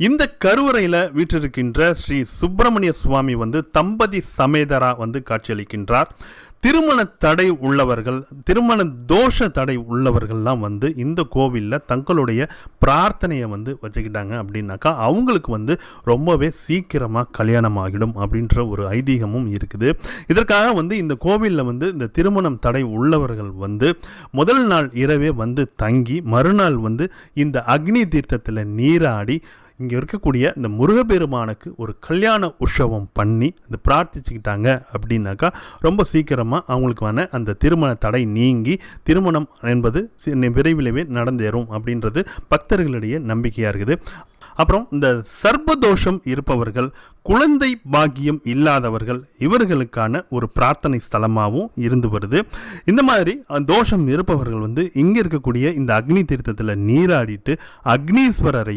இந்த கருவறையில் வீற்றிருக்கின்ற ஸ்ரீ சுப்பிரமணிய சுவாமி வந்து தம்பதி சமேதரா வந்து காட்சியளிக்கின்றார். திருமண தடை உள்ளவர்கள் திருமண தோஷ தடை உள்ளவர்கள்லாம் வந்து இந்த கோவிலில் தங்களுடைய பிரார்த்தனையை வந்து வச்சுக்கிட்டாங்க அப்படின்னாக்கா அவங்களுக்கு வந்து ரொம்பவே சீக்கிரமாக கல்யாணம் ஆகிடும் அப்படின்ற ஒரு ஐதீகமும் இருக்குது. இதற்காக வந்து இந்த கோவிலில் வந்து இந்த திருமணம் தடை உள்ளவர்கள் வந்து முதல் நாள் இரவே வந்து தங்கி மறுநாள் வந்து இந்த அக்னி தீர்த்தத்தில் நீராடி இங்கே இருக்கக்கூடிய இந்த முருகப்பெருமானுக்கு ஒரு கல்யாண உற்சவம் பண்ணி இந்த பிரார்த்திச்சுக்கிட்டாங்க அப்படின்னாக்கா ரொம்ப சீக்கிரமாக அவங்களுக்கான அந்த திருமண தடை நீங்கி திருமணம் என்பது சி- விரைவிலவே நடந்தேறும் அப்படின்றது பக்தர்களிடையே நம்பிக்கையாக இருக்குது. அப்புறம் இந்த சர்ப்பதோஷம் இருப்பவர்கள் குழந்தை பாக்கியம் இல்லாதவர்கள் இவர்களுக்கான ஒரு பிரார்த்தனை ஸ்தலமாகவும் இருந்து வருது. இந்த மாதிரி தோஷம் இருப்பவர்கள் வந்து இங்கே இருக்கக்கூடிய இந்த அக்னி தீர்த்தத்தில் நீராடிட்டு அக்னீஸ்வரரையும்